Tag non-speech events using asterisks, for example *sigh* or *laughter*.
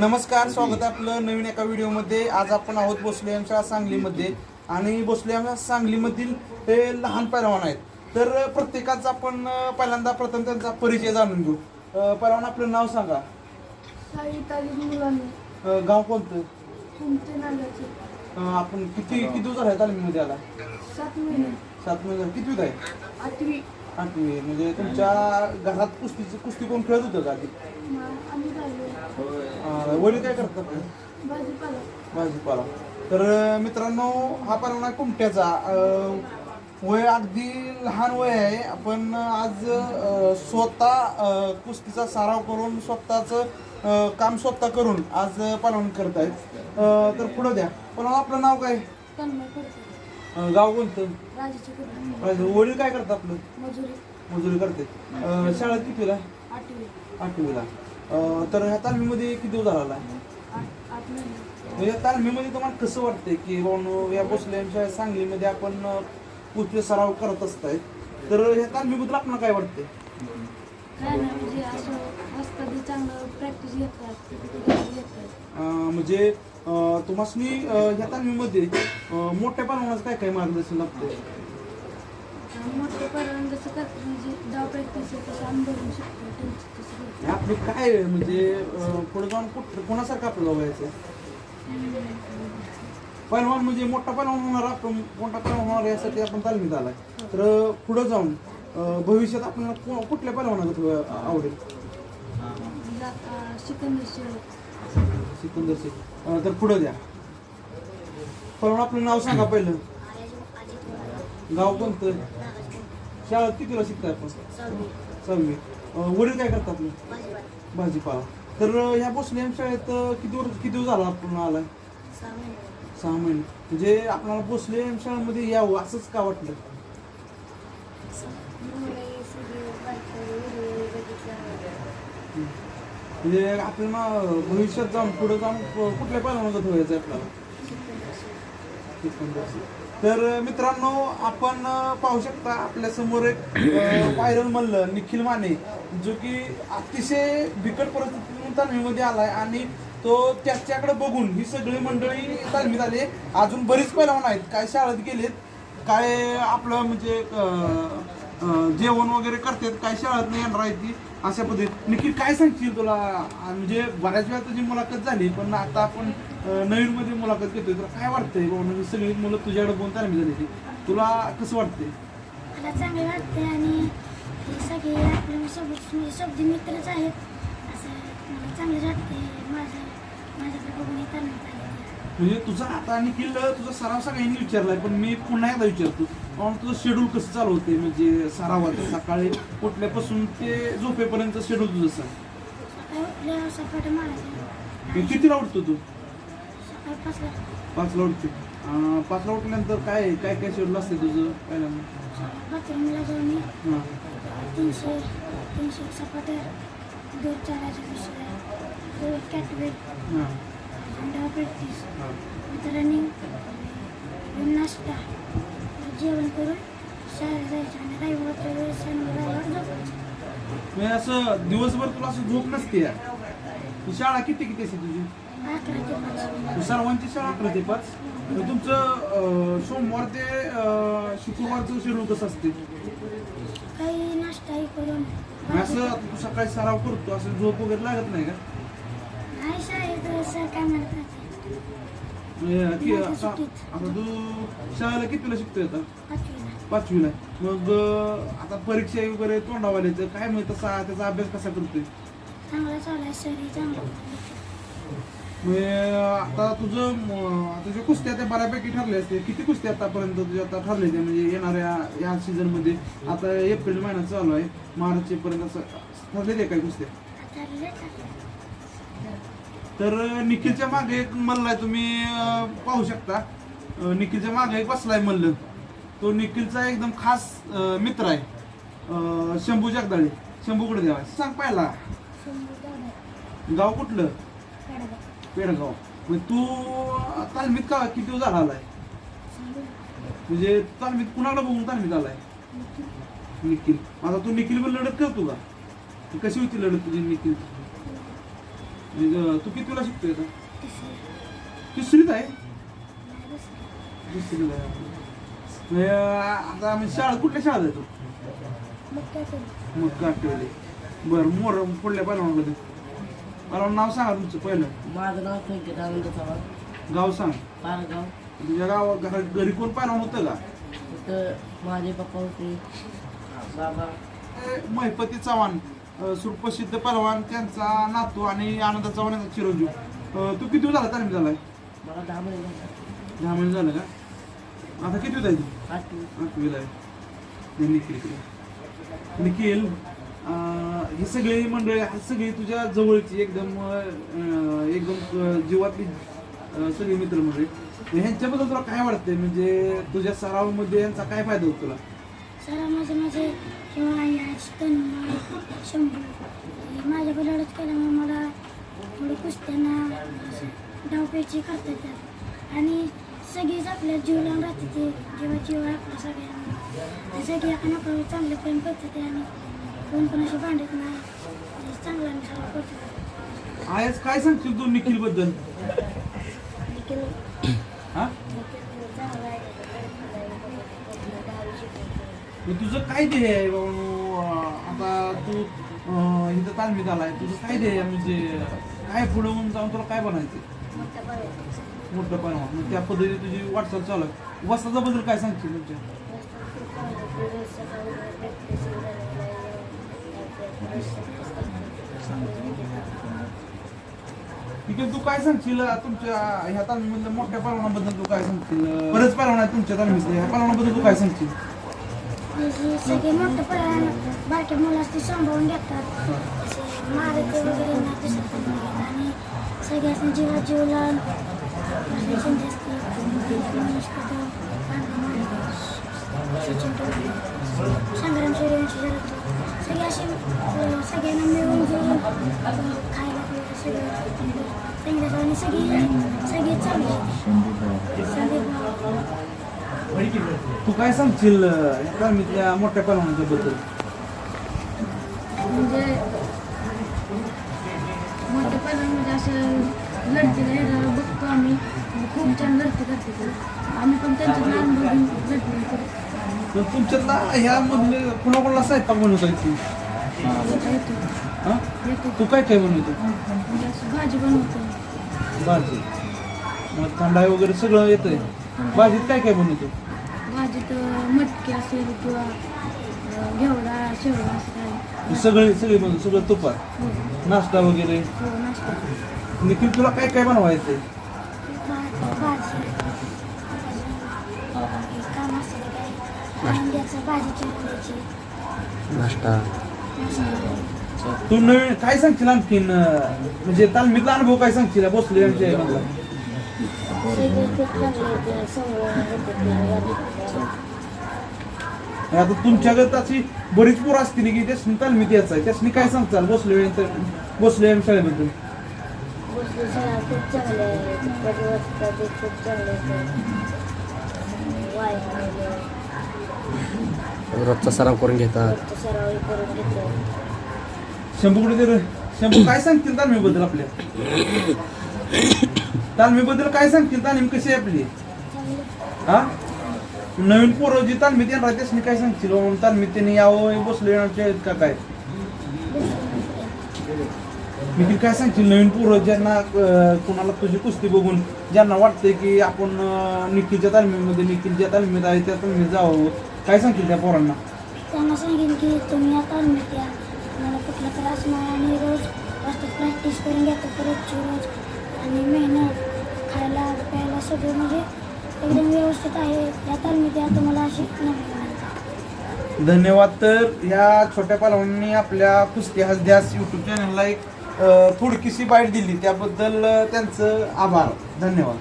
नमस्कार स्वागत आहे आपलं नवीन एका व्हिडिओमध्ये. आज आपण आहोत भोसले आमच्या सांगलीमध्ये. आणि भोसले आमच्या सांगलीमधील हे लहान पैलवान आहेत. तर प्रत्येकाचा आपण पहिल्यांदा प्रथम त्यांचा परिचय जाणून घेऊ. पैलवान आपलं नाव सांगा. अं, गाव कोणतं? तुमचे नागाचे अं, आपण किती किती दिवस आहे तालमीमध्ये आला सात महिने. सात महिने. झाले. कितवीत आहे? आठवी. आठवी. म्हणजे तुमच्या घरात कुस्तीची कुस्ती कोण खेळत होतं का आधी? मा- आम्ही झालो वडील काय करतात भाजीपाला. तर मित्रांनो हा आहे कुमट्याचा वय अगदी लहान वय आहे. आपण आज स्वतः कुस्तीचा सराव करून स्वतःचं काम स्वतः करून आज पालन करत आहेत. तर पुढं द्या. पण आपलं नाव काय? गाव कोणतं? वडील काय करतात आपलं? मजुरी. करते शाळेत कितीला? आठवी. आठवीला. अं, तर ह्या तालमीमध्ये किती दिवस झाला म्हणजे तालमीमध्ये तुम्हाला कसं वाटतंय की बाबा या भोसलेच्या सांगलीमध्ये आपण कुठले सराव करत असताय? तर ह्या तालमीबद्दल आपल्याला काय वाटतंय? काय नाही म्हणजे असं असतं ते चांगलं प्रॅक्टिस घेतात घेतात. अं, म्हणजे तुम्हाला ह्या तालमीमध्ये अं, मोठ्या प्रमाणात काय काय मार्गदर्शन लागतंय? मोठे पर्यंत जसं करतात म्हणजे डाव प्रॅक्टिस तसं आम्ही बघू शकतो त्यांचं तसं करतो. हे आपली काय आहे? म्हणजे अं, पुढे जाऊन कुठ कोणासारखं आपल्याला व्हायचं पहिलवान म्हणजे मोठा पहिलवान होणार आपण मोठा पहिलवान होणार यासाठी आपण तालमीत आलाय. तर पुढे जाऊन अं, भविष्यात आपल्याला को- कुठल्या पहिलवानाचं आवडेल? सिकंदर शिवाय सिकंदर अं, तर पुढं द्या. पण आपलं नाव सांगा पहिलं. गाव कोणतं? शाळेत कितीला शिकताय आपण? सहावी. वडील काय करतात मग? भाजीपाला. तर ह्या भोसले शाळेत किती वर्ष किती दिवस झाला आपण आलाय? सहा महिने. म्हणजे आपल्याला भोसले शाळेमध्ये यावं असंच का वाटलं? म्हणजे आपल्याला भविष्यात जाऊन पुढे जाऊन कुठल्या पहिलवानाचं व्हायचं आहे आपल्याला? तर मित्रांनो आपण पाहू शकता आपल्यासमोर एक व्हायरल मल्ल निखिल माने जो की अतिशय बिकट परिस्थितीतून तालमीमध्ये आलाय आणि तो त्याच्याकडे बघून ही सगळी मंडळी तालमीत आली. अजून बरीच पैलवान आहेत. काय शाळेत गेलेत काय आपलं म्हणजे जेवण वगैरे करतात काय शाळेत नाही येणार आहे ती. अशा पद्धतीत. निखिल काय सांगशील तुला? म्हणजे बऱ्याच वेळा तुझी मुलाखत झाली पण आता आपण नवीन मध्ये मुलाखत घेतोय. तुला काय वाटतंय बाबा ही सगळी मुलं तुझ्याकडे बघून तालमी झाली ती तुला कसं वाटतंय? मला चांगले वाटते आणि हे सगळे आपल्यासोबत म्हणजे शब्द मित्रच आहेत. असं मला चांगलं वाटते माझं माझ्याकडे बघून हे करण्यात आले म्हणजे तुझा आता निखिल तुझा सराव सगळ्यांनी विचारलाय पण मी पुन्हा एकदा विचारतो. तुझं शेड्यूल कसं चालू होते म्हणजे सरावाचं सकाळी उठल्यापासून ते झोपेपर्यंत शेड्यूल तुझं सांग सकाळी सपाट मारायचं कितीला उठतो तू? सकाळी पाचला. पाचला उठतो. अं, पाचला उठल्यानंतर काय काय काय शेड्यूल असते तुझं पहिल्यांदा? बाथरूमला जाऊन हां. तीनशे सपाट दूध दूध हां. हां. रनिंग नाश्ता. जेवण करून शाळेत जायचं आणि रविवारच्या वेळेस शनिवार झोपायचं. म्हणजे असं दिवसभर तुला असं झोप नसते यार. ही शाळा किती किती असते तुझी? अकरा ते पाच. सर्वांची शाळा अकरा ते पाच? तर तुमचं अं, सोमवार ते अं, शुक्रवारचं शेड्यूल कसं असते? काही नाश्ताही करून. आणि असं तू सकाळी सराव करतो. असं झोप वगैरे लागत नाही का? नाही शाळेत सर काय म्हणतात की माझ्या आता तू शाळेला कितीला शिकतोय आता? पाचवीला. मग आता परीक्षा वगैरे तोंडावाले काय माहीत त्याचा अभ्यास कसा करतोय? आता तुझं तुझ्या कुस्त्या त्या बऱ्यापैकी ठरल्या असते किती कुस्त्या आतापर्यंत तुझ्या आता ठरले ते? म्हणजे येणाऱ्या या सीझनमध्ये आता एप्रिल महिना चालू आहे मार्च पर्यंत असं ठरले ते काय कुस्त्या. तर निखिलच्या मागे एक मल्ल आहे तुम्ही अं, पाहू शकता. अं, निखिलच्या मागे एक बसलाय मल्ल. तो निखिलचा एकदम खास अं, मित्र आहे अं, शंभू जगदाळे. शंभू कुठे द्यावा सांग पाहिला. गाव कुठलं? पेडगाव. मग तू तालमीत का किती दिवस झाला आलाय? म्हणजे तालमीत कुणाकडे बघून तालमीत आलाय? निखिल. आता तू निखिल लढत करतो का? ती कशी होती लढत तुझी निखिल म्हणजे, तू कितीला शिकतोय आता? तिसरी तिसरीत आहे? आहे. म्हणजे, आता आम्ही शाळा कुठल्या शाळेत आहे तू? मग गाठवले बरं मोर पुढल्या पहिलवानकडे मला नाव सांगा तुमचं पहिलं. माझं नाव संकेत आनंद चव्हाण. गाव सांग. पारगाव. तुझ्या गाव घरा घरी कोण पहिलवान होतं का? तिथं माझे पप्पा होते. बाबा ए, महिपती चव्हाण. सुप्रसिद्ध पहिलवान त्यांचा नातू आणि आनंद चव्हाण यांचा चिरंजीव. अ, तू किती झाला तालीम झालाय मला दहा महिने झाले. दहा महिने झालं का? आता किती आहे तू? आठवी आठवीला आहे. निखिल इकडे. निखिल अं, ही सगळी मंडळी ही सगळी तुझ्या जवळची एकदम अं, एकदम अं, जीवातली अं, सगळी मित्रमंडळी. मग ह्यांच्याबद्दल तुला काय वाटतंय? म्हणजे तुझ्या सरावामध्ये यांचा काय फायदा होतो तुला? सर माझे माझे किंवा यश तन्मय शंभू हे माझ्या बरोबरच केल्यामुळे मला थोडी कुस्त्यांना असं धावपेची करता येतात आणि सगळीच आपल्या जीव लावून राहते ते जेव्हा जीव आपल्या सगळ्यांना सगळे आपण चांगले प्रेम करतात ते आणि कोण कोणाशी भांडत नाही. चांगला आम्ही सगळं करतो आज काय सांगशील तू निखिलबद्दल निखिल हा निखिल चांगला आहे दहावी शिकवतो मग तुझं काय ध्येय आहे बाबा? आता तू अं, इथं तालमीत आलाय. तुझं काय ध्येय आहे? म्हणजे काय पुढे होऊन जाऊन तुला काय बनायचं मोठा पर्यंत मोठं पण मग त्या पद्धतीने तुझी वाटचाल चालू आहे. वस्ताचा बद्दल काय सांगशील तुमच्या? ठीक आहे तू काय सांगशील? तुमच्या ह्या तालमीमधल्या मोठ्या पालवणाबद्दल तू काय सांगशील? बरेच पालवण आहेत तुमच्या तालमीतले. ह्या पालवणाबद्दल तू काय सांगशील? सगळे मोठं पर्यंत बारक्या मुलास ते सांभाळून घेतात असे मारते वगैरे ना तसं पण आणि सगळ्यासनी जीवा जीव लावून आपली संधी असते संग्राम सूर्यवंशी झालं सगळे असे सगळ्यांना मिळून जुळून खायला पियला सगळं चांगलं आणि सगळी सगळे चांगले संदीप तू काय सांगशील ह्या तालमीतल्या मोठ्या पालवणाच्या बद्दल? म्हणजे मोठे पहिलं म्हणजे असं बघतो आम्ही. म्हणजे खूप छान लढती करते ते. आम्ही पण त्यांचं लहान बघून लढती करतो. तर तुमच्यातला ह्या मधले कोणाकोणाला स्वयंपाक बनवता येते? येतो. हा? येतो. तू काय काय बनवतो? म्हणजे भाजी बनवतो. भाजी. मग थंडाई वगैरे सगळं येतंय? भाजीत काय काय बनवतो? भाजीत मटकी असेल किंवा अं, घेवडा शेवडा असं काय. सगळे सगळे बनवतो सगळं तुपात. हो. नाश्ता वगैरे. हो नाश्ता. निखिल तुला काय काय बनवायचंय? नाश्ता. तू नवीन काय सांगशील आणखीन? अं, म्हणजे तालमीतला अनुभव काय सांगशील? बसले आमच्या ह्यामधला? आता तुमच्याकडे अशी बरीच पोरं असतील की त्यासनी तालमीत यायचं आहे. त्यासनी काय सांगताल? बसले बसले शाळेबद्दल खूप चांगले वाय रोजचा सराव करून घेतात. शंभू कुठे शंभू काय सांगतील तालमीबद्दल आपल्या? *coughs* तालमी बद्दल काय सांगतील तालीम कशी आहे आपली? हा? नवीन पोरं जी तालमीत येणार त्यासनी काय सांगतील बाबा तालमीत त्यांनी यावं बसलो येणार आहेत का काय? मी ती काय सांगतील नवीन पोरं ज्यांना अं, कोणाला तुझी कुस्ती बघून ज्यांना वाटतंय की आपण निखिलच्या तालमीमध्ये निखिलच्या तालमीत आहे त्या तालमीत जावं. काय सांगतील त्या पोरांना? त्यांना सांगेन की तुम्ही या तालमीत या. तुम्हाला कुठला त्रास नाही आणि रोज प्रॅक्टिस करून घ्या रोजची रोज आणि मेहनत खायला प्यायला सगळं म्हणजे एकदम व्यवस्थित आहे. या तालमीत या तुम्हाला अशी नवीन धन्यवाद. तर या छोट्या पालवांनी आपल्या कुस्ती हसद्यास यूट्यूब चॅनलला एक थोडकीशी बाईट दिली. त्याबद्दल त्यांचं आभार. धन्यवाद.